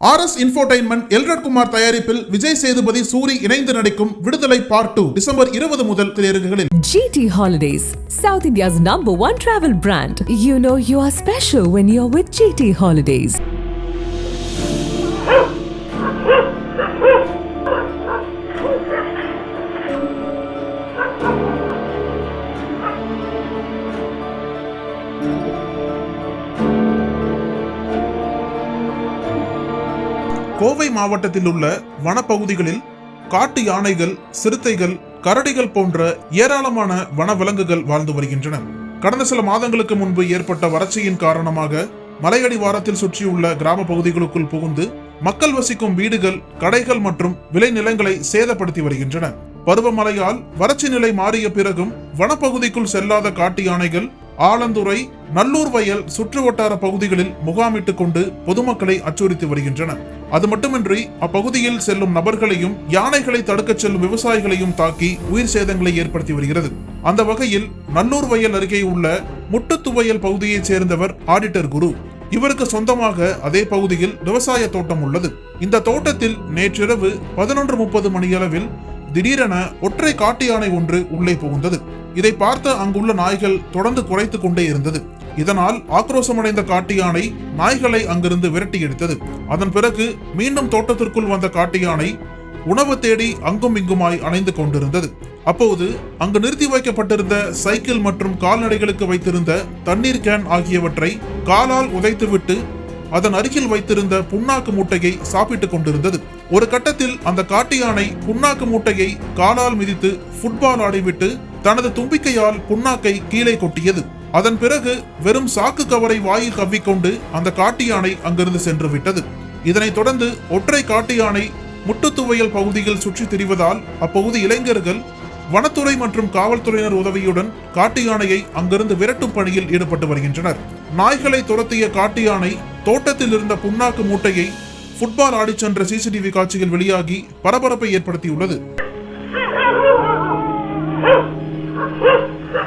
R S infotainment Elred தயாரிப்பில் விஜய் சேதுபதி சூரி இணைந்து நடிக்கும் விடுதலை பார்ட் டூ டிசம்பர் இருபது முதல் திரையரங்குகளில் GT holidays south India's number one travel brand you know you are special when you are with GT holidays Kovai மாவட்டத்தில் உள்ள வனப்பகுதிகளில் காட்டு யானைகள் சிறுத்தைகள் கரடிகள் போன்ற ஏராளமான வனவிலங்குகள் வாழ்ந்து வருகின்றன. கடந்த சில மாதங்களுக்கு முன்பு ஏற்பட்ட வறட்சியின் காரணமாக மலையடிவாரத்தில் சுற்றியுள்ள கிராம பகுதிகளுக்குள் புகுந்து மக்கள் வசிக்கும் வீடுகள் கடைகள் மற்றும் விளைநிலங்களை சேதப்படுத்தி வருகின்றன. பருவமழையால் வறட்சி நிலை மாறிய பிறகும் வனப்பகுதிக்குள் செல்லாத காட்டு யானைகள் ஆலந்துறை நல்லூர் வயல் சுற்று வட்டார பகுதிகளில் முகாமிட்டுக் கொண்டு பொதுமக்களை அச்சுறுத்தி வருகின்றன. அது மட்டுமின்றி அப்பகுதியில் செல்லும் நபர்களையும் யானைகளை தடுக்கச் செல்லும் விவசாயிகளையும் தாக்கி உயிர் சேதங்களை ஏற்படுத்தி வருகிறது. அந்த வகையில் நல்லூர் வயல் அருகே உள்ள முட்டுத்துவயல் பகுதியைச் சேர்ந்தவர் ஆடிட்டர் குரு. இவருக்கு சொந்தமாக அதே பகுதியில் விவசாய தோட்டம் உள்ளது. இந்த தோட்டத்தில் நேற்றிரவு பதினொன்று முப்பது மணியளவில் திடீரென ஒற்றை காட்டு யானை ஒன்று உள்ளே புகுந்தது. இதை பார்த்த அங்குள்ள நாய்கள் தொடர்ந்து குறைத்து கொண்டே இருந்தது. இதனால் ஆக்ரோஷமடைந்த காட்டு யானை நாய்களை அங்கிருந்து விரட்டி எடுத்தது. அதன் பிறகு மீண்டும் தோட்டத்திற்குள் வந்த காட்டு யானை உணவு தேடி அங்கும் இங்குமாய் அணைந்து கொண்டிருந்தது. அப்போது அங்கு நிறுத்தி வைக்கப்பட்டிருந்த சைக்கிள் மற்றும் கால்நடைகளுக்கு வைத்திருந்த தண்ணீர் கேன் ஆகியவற்றை காலால் உதைத்துவிட்டு அதன் அருகில் வைத்திருந்த புண்ணாக்கு மூட்டையை சாப்பிட்டுக் கொண்டிருந்தது. ஒரு கட்டத்தில் அந்த காட்டு யானை புண்ணாக்கு மூட்டையை காலால் மிதித்து ஃபுட்பால் ஆடிவிட்டு தனது தும்பிக்கையால் புண்ணாக்கை கீழே கொட்டியது. அதன் பிறகு வெறும் சாக்கு கவரை வாயில் கவ்விக்கொண்டு அந்த காட்டு யானை அங்கிருந்து சென்று விட்டது. இதனைத் தொடர்ந்து ஒற்றை காட்டு யானை முட்டுத்துவையல் பகுதியில் சுற்றித் திரிவதால் அப்பகுதி இளைஞர்கள் வனத்துறை மற்றும் காவல்துறையினர் உதவியுடன் காட்டு யானையை அங்கிருந்து விரட்டும் பணியில் ஈடுபட்டு வருகின்றனர். நாய்களை துரத்திய காட்டு யானை தோட்டத்தில் இருந்த புண்ணாக்கு மூட்டையை ஃபுட்பால் ஆடிச் சென்ற சிசிடிவி காட்சிகள் வெளியாகி பரபரப்பை ஏற்படுத்தியுள்ளது.